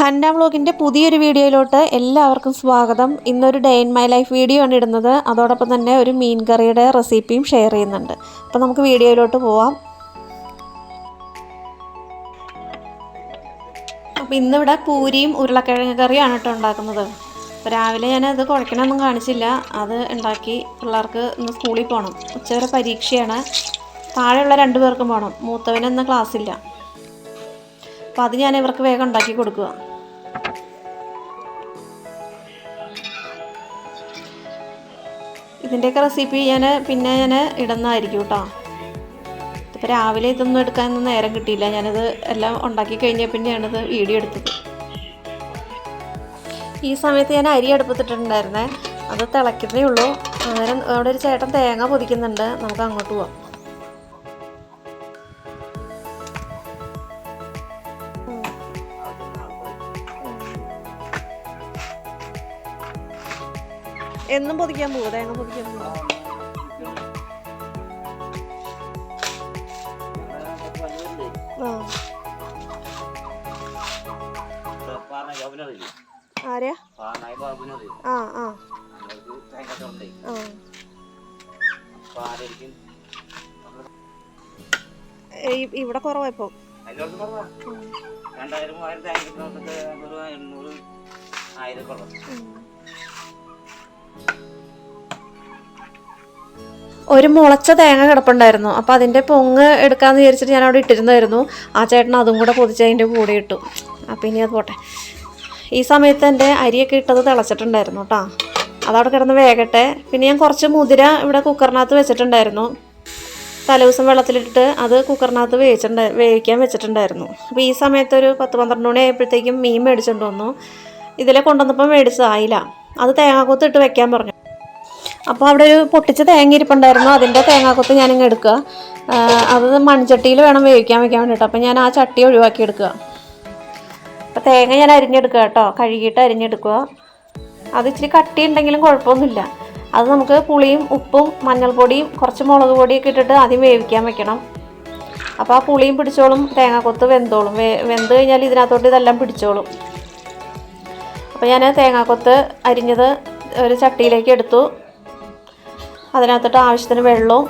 Hannah വ്ളോഗിന്റെ പുതിയൊരു വീഡിയോയിലോട്ട് എല്ലാവർക്കും സ്വാഗതം. ഇന്നൊരു day in my life video ആണ് ഇടുന്നത്. അതോടൊപ്പം തന്നെ ഒരു മീൻ കറിയുടെ റെസിപ്പിയും ഷെയർ ചെയ്യുന്നുണ്ട്. അപ്പോൾ നമുക്ക് വീഡിയോയിലോട്ട് പോവാം. അപ്പോൾ ഇന്നിവിടെ പൂരിയും ഉരുളക്കിഴങ്ങ് കറിയാണ് കേട്ടോ ഉണ്ടാക്കുന്നത്. രാവിലെ ഞാൻ അത് കുഴക്കണമൊന്നും കാണിച്ചില്ല. അത് ഉണ്ടാക്കി പിള്ളേർക്ക് ഇന്ന് സ്കൂളിൽ പോകണം ഉച്ചവരെ പരീക്ഷയാണ്. താഴെയുള്ള രണ്ടു പേർക്കും പോകണം മൂത്തവനൊന്നും ക്ലാസ്സില്ല അപ്പോൾ അത് ഞാൻ ഇവർക്ക് വേഗം ഉണ്ടാക്കി കൊടുക്കുക. ഇതിന്റെയൊക്കെ റെസിപ്പി ഞാൻ പിന്നെ ഞാൻ ഇടുന്നതായിരിക്കും കേട്ടോ ഇപ്പോൾ രാവിലെ ഇതൊന്നും എടുക്കാനൊന്നും നേരം കിട്ടിയില്ല. ഞാനത് എല്ലാം ഉണ്ടാക്കി കഴിഞ്ഞ പിന്നെയാണിത് വീഡിയോ എടുത്തത്. ഈ സമയത്ത് ഞാൻ അരി അടുപ്പത്തിട്ടുണ്ടായിരുന്നേ അത് തിളയ്ക്കുന്നേ ഉള്ളൂ. അന്നേരം അവിടെ ഒരു ചേട്ടൻ തേങ്ങ പൊതിക്കുന്നുണ്ട്. നമുക്ക് അങ്ങോട്ട് പോവാം. എന്നും പൊതിക്കാൻ പോകും തേങ്ങ പൊതിക്കാൻ പോകും ആ. ആരെയാ ആ ഇവിടെ കുറവായിപ്പോ. രണ്ടായിരം മൂവായിരം തേങ്ങ എണ്ണൂറ് ആയിരം കുറവ് ഒരു മുളച്ച തേങ്ങ കിടപ്പുണ്ടായിരുന്നു. അപ്പോൾ അതിന്റെ പൊങ്ങ് എടുക്കാമെന്ന് വിചാരിച്ചിട്ട് ഞാൻ അവിടെ ഇട്ടിരുന്നായിരുന്നു. ആ ചേട്ടൻ അതും കൂടെ പൊതിച്ച് അതിന്റെ കൂടെ ഇട്ടു. അപ്പം ഇനി അത് പോട്ടെ. ഈ സമയത്ത് എന്റെ അരിയൊക്കെ ഇട്ടത് തിളച്ചിട്ടുണ്ടായിരുന്നു കേട്ടോ അതവിടെ കിടന്ന് വേകട്ടെ. പിന്നെ ഞാൻ കുറച്ച് മുതിര ഇവിടെ കുക്കറിനകത്ത് വെച്ചിട്ടുണ്ടായിരുന്നു. തലേദിവസം വെള്ളത്തിലിട്ടിട്ട് അത് കുക്കറിനകത്ത് വേവിച്ചിട്ടുണ്ട് വേവിക്കാൻ വെച്ചിട്ടുണ്ടായിരുന്നു. അപ്പോൾ ഈ സമയത്ത് ഒരു പത്ത് പന്ത്രണ്ട് മണി ആയപ്പോഴത്തേക്കും മീൻ മേടിച്ചുകൊണ്ട് വന്നു. ഇതിലെ കൊണ്ടുവന്നപ്പോൾ മേടിച്ചതായില്ല അത് തേങ്ങാക്കൊത്ത് ഇട്ട് വെക്കാൻ പറഞ്ഞു. അപ്പോൾ അവിടെ ഒരു പൊട്ടിച്ച തേങ്ങ ഇരിപ്പുണ്ടായിരുന്നു. അതിന്റെ തേങ്ങാക്കൊത്ത് ഞാനിങ്ങ് എടുക്കുക. അത് മൺചട്ടിയിൽ വേണം വേവിക്കാൻ വെക്കാൻ വേണ്ടിയിട്ട്. അപ്പോൾ ഞാൻ ആ ചട്ടി ഒഴിവാക്കി എടുക്കുക. അപ്പോൾ തേങ്ങ ഞാൻ അരിഞ്ഞെടുക്കുക കേട്ടോ. കഴുകിയിട്ട് അരിഞ്ഞെടുക്കുക. അത് ഇച്ചിരി കട്ടി ഉണ്ടെങ്കിലും കുഴപ്പമൊന്നുമില്ല. അത് നമുക്ക് പുളിയും ഉപ്പും മഞ്ഞൾപ്പൊടിയും കുറച്ച് മുളക് പൊടിയൊക്കെ ഇട്ടിട്ട് ആദ്യം വേവിക്കാൻ വെക്കണം. അപ്പോൾ ആ പുളിയും പിടിച്ചോളും തേങ്ങാക്കൊത്ത് വെന്തോളും. വെന്ത് കഴിഞ്ഞാൽ ഇതിനകത്തോട്ട് ഇതെല്ലാം പിടിച്ചോളും. അപ്പോൾ ഞാൻ തേങ്ങാക്കൊത്ത് അരിഞ്ഞത് ഒരു ചട്ടിയിലേക്ക് എടുത്തു. അതിനകത്തിട്ട് ആവശ്യത്തിന് വെള്ളവും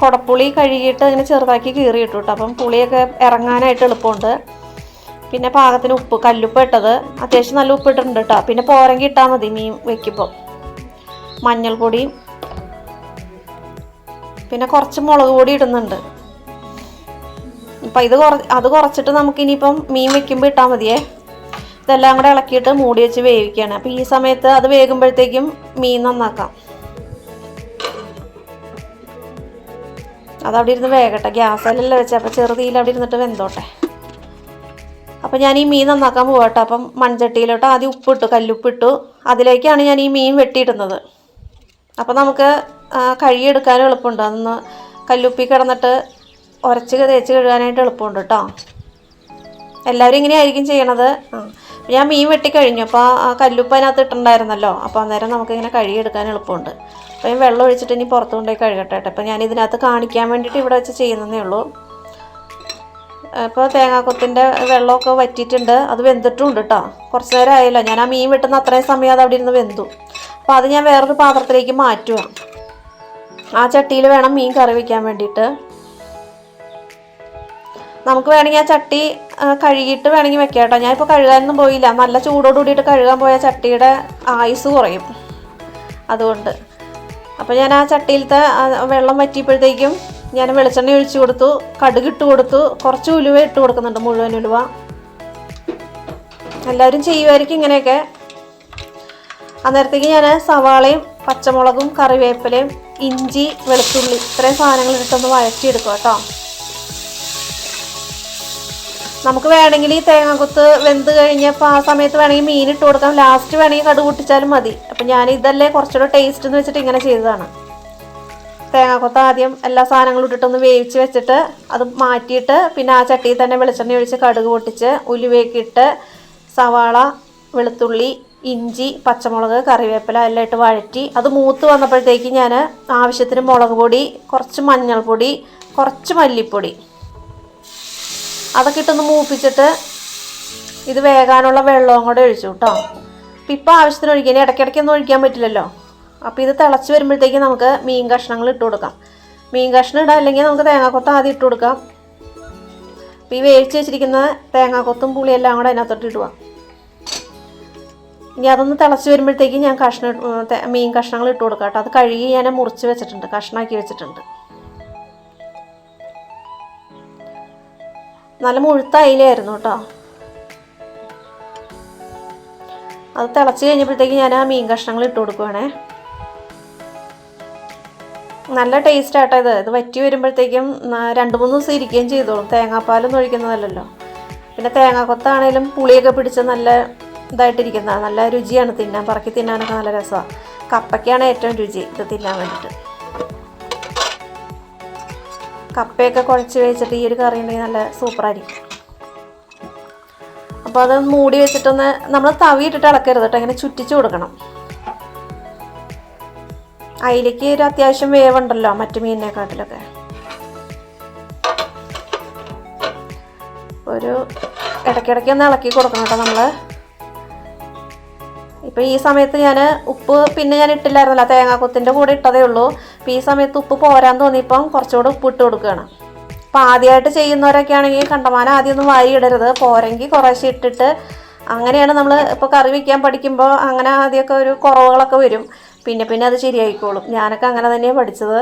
കുടപ്പുളി കഴുകിയിട്ട് ഇങ്ങനെ ചെറുതാക്കി കീറി ഇട്ടു കേട്ടോ അപ്പം പുളിയൊക്കെ ഇറങ്ങാനായിട്ട് എളുപ്പമുണ്ട്. പിന്നെ പാകത്തിന് ഉപ്പ് കല്ലുപ്പ് ഇട്ടത്. അത്യാവശ്യം നല്ല ഉപ്പ് ഇട്ടിട്ടുണ്ട് കേട്ടോ പിന്നെ പോരങ്കി ഇട്ടാൽ മതി മീൻ വെക്കുമ്പോൾ മഞ്ഞൾപ്പൊടിയും പിന്നെ കുറച്ച് മുളക് പൊടി ഇടുന്നുണ്ട്. അപ്പം ഇത് കുറ അത് കുറച്ചിട്ട് നമുക്ക് ഇനിയിപ്പം മീൻ വെക്കുമ്പോൾ ഇട്ടാൽ മതിയേ. ഇതെല്ലാം കൂടെ ഇളക്കിയിട്ട് മൂടി വെച്ച് വേവിക്കുകയാണ് അപ്പോൾ ഈ സമയത്ത് അത് വേകുമ്പോഴത്തേക്കും മീൻ നന്നാക്കാം. അതവിടെ ഇരുന്ന് വേകട്ടെ ഗ്യാസിലല്ല വെച്ചത് അപ്പോൾ ചെറുതീയിൽ അവിടെ ഇരുന്നിട്ട് വെന്തോട്ടെ. അപ്പോൾ ഞാൻ ഈ മീൻ നന്നാക്കാൻ പോകട്ടെ അപ്പം മൺചട്ടിയിലോട്ട് ആദ്യം ഉപ്പിട്ടു കല്ലുപ്പിട്ടു. അതിലേക്കാണ് ഞാൻ ഈ മീൻ വെട്ടിയിടുന്നത്. അപ്പോൾ നമുക്ക് കഴുകിയെടുക്കാനും എളുപ്പമുണ്ട്. അതൊന്ന് കല്ലുപ്പി കിടന്നിട്ട് ഉരച്ച് തേച്ച് കഴുകാനായിട്ട് എളുപ്പമുണ്ട് കേട്ടോ എല്ലാവരും ഇങ്ങനെയായിരിക്കും ചെയ്യണത്. ഞാൻ മീൻ വെട്ടിക്കഴിഞ്ഞു. അപ്പോൾ ആ കല്ലുപ്പ് അതിനകത്ത് ഇട്ടിട്ടുണ്ടായിരുന്നല്ലോ. അപ്പോൾ അന്നേരം നമുക്കിങ്ങനെ കഴുകിയെടുക്കാൻ എളുപ്പമുണ്ട്. അപ്പോൾ ഞാൻ വെള്ളം ഒഴിച്ചിട്ട് ഇനി പുറത്ത് കൊണ്ടുപോയി കഴുകട്ടെ കേട്ടോ. അപ്പോൾ ഞാൻ ഇതിനകത്ത് കാണിക്കാൻ വേണ്ടിയിട്ട് ഇവിടെ വെച്ച് ചെയ്യുന്നതേ ഉള്ളൂ. അപ്പോൾ തേങ്ങാക്കൊത്തിന്റെ വെള്ളമൊക്കെ വറ്റിയിട്ടുണ്ട്. അത് വെന്തിട്ടുണ്ട് കേട്ടോ. കുറച്ച് നേരം ആയല്ലോ. ഞാൻ ആ മീൻ വെട്ടുന്ന അത്രയും സമയം അത് അവിടെ ഇരുന്ന് വെന്തു. അപ്പോൾ അത് ഞാൻ വേറൊരു പാത്രത്തിലേക്ക് മാറ്റുക ആ ചട്ടിയിൽ വേണം മീൻ കറി വയ്ക്കാൻ വേണ്ടിയിട്ട്. നമുക്ക് വേണമെങ്കിൽ ആ ചട്ടി കഴുകിയിട്ട് വേണമെങ്കിൽ വെക്കാം കേട്ടോ. ഞാനിപ്പോൾ കഴുകാനൊന്നും പോയില്ല. നല്ല ചൂടോട് കൂടിയിട്ട് കഴുകാൻ പോയ ചട്ടിയുടെ ആയുസ് കുറയും. അതുകൊണ്ട്. അപ്പോൾ ഞാൻ ആ ചട്ടിയിലത്തെ വെള്ളം വറ്റിയപ്പോഴത്തേക്കും ഞാൻ വെളിച്ചെണ്ണ ഒഴിച്ചു കൊടുത്തു കടുക് ഇട്ട് കൊടുത്തു കുറച്ച് ഉലുവ ഇട്ട് കൊടുക്കുന്നുണ്ട് മുഴുവൻ ഉലുവ. എല്ലാവരും ചെയ്യുമായിരിക്കും ഇങ്ങനെയൊക്കെ. അന്നേരത്തേക്ക് ഞാൻ സവാളയും പച്ചമുളകും കറിവേപ്പിലയും ഇഞ്ചി വെളുത്തുള്ളി ഇത്രയും സാധനങ്ങൾ ഇട്ടൊന്ന് വഴറ്റിയെടുക്കുക കേട്ടോ നമുക്ക് വേണമെങ്കിൽ ഈ തേങ്ങാക്കൊത്ത് വെന്ത് കഴിഞ്ഞപ്പോൾ ആ സമയത്ത് വേണമെങ്കിൽ മീൻ ഇട്ട് കൊടുക്കാം. ലാസ്റ്റ് വേണമെങ്കിൽ കടുക് പൊട്ടിച്ചാലും മതി. അപ്പം ഞാൻ ഇതല്ലേ കുറച്ചുകൂടെ ടേസ്റ്റ് എന്ന് വെച്ചിട്ട് ഇങ്ങനെ ചെയ്തതാണ്. തേങ്ങാക്കൊത്ത് ആദ്യം എല്ലാ സാധനങ്ങളും ഇട്ടിട്ടൊന്ന് വേവിച്ച് വെച്ചിട്ട് അത് മാറ്റിയിട്ട് പിന്നെ ആ ചട്ടിയിൽ തന്നെ വെളിച്ചെണ്ണ ഒഴിച്ച് കടുക് പൊട്ടിച്ച് ഉലുവയൊക്കെ സവാള വെളുത്തുള്ളി ഇഞ്ചി പച്ചമുളക് കറിവേപ്പില എല്ലാം ഇട്ട് വഴറ്റി അത് മൂത്ത് വന്നപ്പോഴത്തേക്ക് ഞാൻ ആവശ്യത്തിന് മുളക് പൊടി കുറച്ച് മഞ്ഞൾപ്പൊടി കുറച്ച് മല്ലിപ്പൊടി അതൊക്കെ ഇട്ടൊന്ന് മൂപ്പിച്ചിട്ട് ഇത് വേകാനുള്ള വെള്ളവും കൂടെ ഒഴിച്ചു കേട്ടോ. അപ്പം ഇപ്പം ആവശ്യത്തിന് ഒഴിക്കാൻ ഇടയ്ക്കിടയ്ക്കൊന്നും ഒഴിക്കാൻ പറ്റില്ലല്ലോ. അപ്പോൾ ഇത് തിളച്ച് വരുമ്പോഴത്തേക്ക് നമുക്ക് മീൻ കഷ്ണങ്ങൾ ഇട്ട് കൊടുക്കാം. മീൻ കഷ്ണം ഇടാം അല്ലെങ്കിൽ നമുക്ക് തേങ്ങാക്കൊത്ത് ആദ്യം ഇട്ട് കൊടുക്കാം. അപ്പോൾ ഈ വേവിച്ച് വെച്ചിരിക്കുന്ന തേങ്ങാക്കൊത്തും പുളിയെല്ലാം കൂടെ അതിനകത്തോട്ട് ഇടുക. ഇനി അതൊന്ന് തിളച്ച് വരുമ്പോഴത്തേക്ക് ഞാൻ കഷ്ണം മീൻ കഷ്ണങ്ങൾ ഇട്ട് കൊടുക്കാം കേട്ടോ. അത് കഴുകി ഞാൻ മുറിച്ച് വെച്ചിട്ടുണ്ട് കഷ്ണമാക്കി വെച്ചിട്ടുണ്ട്. നല്ല മുഴുത്ത അയിലായിരുന്നു കേട്ടോ. അത് തിളച്ച് കഴിഞ്ഞപ്പോഴത്തേക്ക് ഞാൻ ആ മീൻ കഷ്ണങ്ങൾ ഇട്ട് കൊടുക്കുവാണേ. നല്ല ടേസ്റ്റ് ആട്ടോ ഇത്. ഇത് വറ്റി വരുമ്പോഴത്തേക്കും രണ്ട് മൂന്ന് ദിവസം ഇരിക്കുകയും ചെയ്തോളും. തേങ്ങാപ്പാലൊന്നും ഒഴിക്കുന്നതല്ലല്ലോ. പിന്നെ തേങ്ങാക്കൊത്താണേലും പുളിയൊക്കെ പിടിച്ച് നല്ല ഇതായിട്ടിരിക്കുന്നതാണ് നല്ല രുചിയാണ് തിന്നാൻ. പറക്കി തിന്നാനൊക്കെ നല്ല രസമാണ് കപ്പയ്ക്കാണ് ഏറ്റവും രുചി ഇത് തിന്നാൻ വേണ്ടിയിട്ട്. കപ്പയൊക്കെ കുഴച്ച് വെച്ചിട്ട് ഈ ഒരു കറി ഉണ്ടെങ്കിൽ നല്ല സൂപ്പറായിരിക്കും അപ്പോൾ അത് മൂടി വെച്ചിട്ടൊന്ന് നമ്മൾ തവി ഇട്ടിട്ട് ഇളക്കരുത് കേട്ടോ ഇങ്ങനെ ചുറ്റിച്ച് കൊടുക്കണം. അതിലേക്ക് ഒരു അത്യാവശ്യം വേവുണ്ടല്ലോ മറ്റു മീനിനെക്കാട്ടിലൊക്കെ. ഒരു ഇടയ്ക്കിടയ്ക്ക് ഒന്ന് ഇളക്കി കൊടുക്കണം കേട്ടോ നമ്മൾ ഇപ്പം ഈ സമയത്ത് ഞാൻ ഉപ്പ് പിന്നെ ഞാൻ ഇട്ടില്ലായിരുന്നല്ലോ തേങ്ങാക്കൊത്തിന്റെ കൂടെ ഇട്ടതേ ഉള്ളൂ. അപ്പോൾ ഈ സമയത്ത് ഉപ്പ് പോരാൻ തോന്നിയപ്പം കുറച്ചുകൂടെ ഉപ്പ് ഇട്ട് കൊടുക്കുകയാണ്. അപ്പം ആദ്യമായിട്ട് ചെയ്യുന്നവരൊക്കെ ആണെങ്കിൽ കണ്ടമാനം ആദ്യമൊന്നും വാരി ഇടരുത്. പോരെങ്കിൽ കുറേശ്ശെ ഇട്ടിട്ട് അങ്ങനെയാണ് നമ്മൾ ഇപ്പോൾ കറി വയ്ക്കാൻ പഠിക്കുമ്പോൾ അങ്ങനെ ആദ്യമൊക്കെ ഒരു കുറവുകളൊക്കെ വരും. പിന്നെ പിന്നെ അത് ശരിയായിക്കോളും. ഞാനൊക്കെ അങ്ങനെ തന്നെയാണ് പഠിച്ചത്.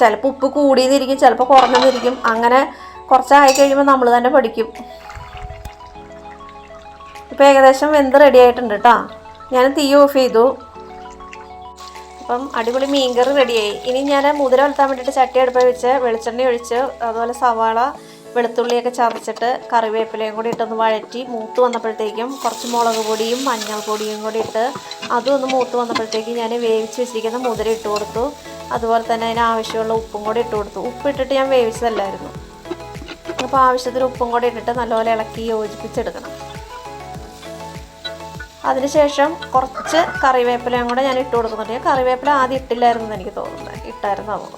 ചിലപ്പോൾ ഉപ്പ് കൂടിയെന്നിരിക്കും ചിലപ്പോൾ കുറഞ്ഞെന്നിരിക്കും. അങ്ങനെ കുറച്ചായി കഴിയുമ്പോൾ നമ്മൾ തന്നെ പഠിക്കും. ഇപ്പം ഏകദേശം വെന്ത് റെഡി ആയിട്ടുണ്ട് കേട്ടോ ഞാൻ തീ ഓഫ് ചെയ്തു. അപ്പം അടിപൊളി മീൻകറി റെഡിയായി. ഇനി ഞാൻ മുതിര വളർത്താൻ വേണ്ടിയിട്ട് ചട്ടി അടുപ്പിൽ വെച്ച് വെളിച്ചെണ്ണ ഒഴിച്ച് അതുപോലെ സവാള വെളുത്തുള്ളിയൊക്കെ ചതച്ചിട്ട് കറിവേപ്പിലയും കൂടി ഇട്ടൊന്ന് വഴറ്റി മൂത്ത് വന്നപ്പോഴത്തേക്കും കുറച്ച് മുളക് പൊടിയും മഞ്ഞൾപ്പൊടിയും കൂടി ഇട്ട് അതും ഒന്ന് മൂത്ത് വന്നപ്പോഴത്തേക്കും ഞാൻ വേവിച്ച് വെച്ചിരിക്കുന്ന മുതിര ഇട്ട് കൊടുത്തു. അതുപോലെ തന്നെ അതിന് ആവശ്യമുള്ള ഉപ്പും കൂടി ഇട്ട് കൊടുത്തു. ഉപ്പ് ഇട്ടിട്ട് ഞാൻ വേവിച്ചതല്ലായിരുന്നു. അപ്പോൾ ആവശ്യത്തിന് ഉപ്പും കൂടി ഇട്ടിട്ട് നല്ലപോലെ ഇളക്കി യോജിപ്പിച്ചെടുക്കണം. അതിനുശേഷം കുറച്ച് കറിവേപ്പിലയും കൂടെ ഞാൻ ഇട്ട് കൊടുക്കുന്നുണ്ട്. കറിവേപ്പില ആദ്യം ഇട്ടില്ലായിരുന്നു എനിക്ക് തോന്നുന്നത്. ഇട്ടായിരുന്നു അപ്പോൾ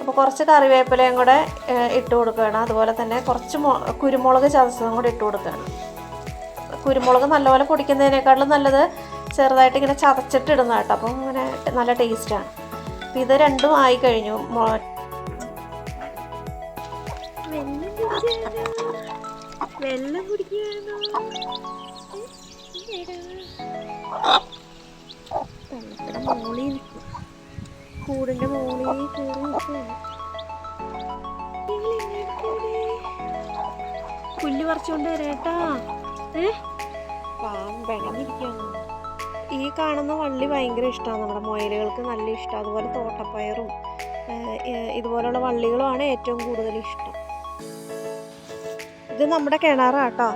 അപ്പോൾ കുറച്ച് കറിവേപ്പിലയും കൂടെ ഇട്ട് കൊടുക്കുകയാണ്. അതുപോലെ തന്നെ കുറച്ച് കുരുമുളക് ചതച്ചതും കൂടെ ഇട്ട് കൊടുക്കുകയാണ്. കുരുമുളക് നല്ലപോലെ പൊടിക്കുന്നതിനേക്കാളും നല്ലത് ചെറുതായിട്ട് ഇങ്ങനെ ചതച്ചിട്ട് ഇടുന്ന കേട്ടോ. അപ്പം ഇങ്ങനെ നല്ല ടേസ്റ്റാണ് അപ്പം ഇത് രണ്ടും ആയി കഴിഞ്ഞു. വെള്ളം വെള്ളത്തിന്റെ മോളിൽ നിൽക്കും കൂടിന്റെ മോളി കയറി നിൽക്കുകയാണ് പുല്ല് പറിച്ചുകൊണ്ട് വരേട്ടാ ഏ? ഈ കാണുന്ന വള്ളി ഭയങ്കര ഇഷ്ടമാണ് നമ്മുടെ മുയലുകൾക്ക് നല്ല ഇഷ്ടം. അതുപോലെ തോട്ടപ്പയറും ഇതുപോലുള്ള വള്ളികളുമാണ് ഏറ്റവും കൂടുതൽ ഇഷ്ടം. ഇത് നമ്മുടെ കിണറാട്ടോ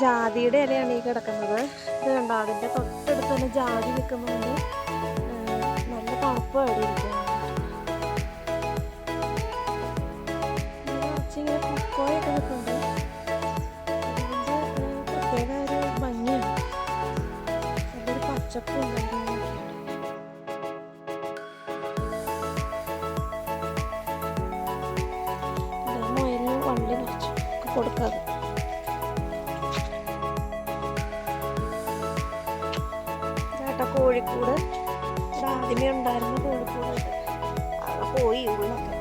ജാതിയുടെ ഇലയാണ് ഈ കിടക്കുന്നത്. ഇത് കണ്ടോ? അതിന്റെ തൊട്ടടുത്ത് തന്നെ ജാതി നിൽക്കുന്നതുകൊണ്ട് ഏഹ്, നല്ല തണുപ്പ് അവിടെ ഇരിക്കുന്നത് കുറച്ചിങ്ങനെ കൊക്കോയൊക്കെ നിൽക്കുന്നുണ്ട് അതിന്റെ പ്രത്യേക ഒരു ഭംഗിയാണ്. അതൊരു പച്ചപ്പും കൊടുക്കാതെ. കോഴിക്കൂട്. ഇവിടെ ആദ്യമേ ഉണ്ടായിരുന്ന കോഴിക്കൂട് അവിടെ പോയി ഉള്ളൊക്കെ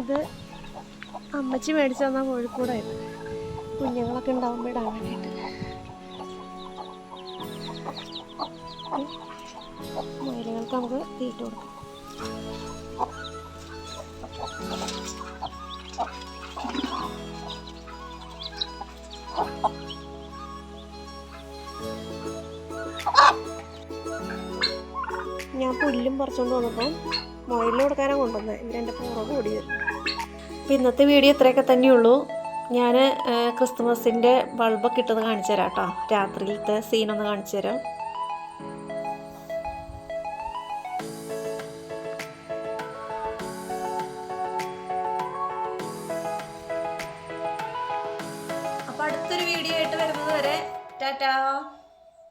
ഇത് അമ്മച്ചി മേടിച്ചു തന്ന കോഴിക്കൂടായിരുന്നു. കുഞ്ഞുങ്ങളൊക്കെ ഉണ്ടാവുമ്പോൾ ഇടാൻ വേണ്ടിയിട്ട്. മയിലുകൾക്ക് നമുക്ക് തീറ്റ കൊടുക്കാം. പറിച്ചുകൊണ്ട് വന്നപ്പോൾ മുയലിന് കൊടുക്കാനാണ് കൊണ്ടുവന്നത് ഇവരെന്റെ പുറകെ ഓടിയത്. അപ്പോൾ ഇന്നത്തെ വീഡിയോ ഇത്രയൊക്കെ തന്നെയുള്ളൂ. ഞാൻ ക്രിസ്തുമസിന്റെ ബൾബൊക്കെ ഇട്ടത് കാണിച്ചു തരാം കേട്ടോ. രാത്രിയിലത്തെ സീനൊന്ന് കാണിച്ചു തരാം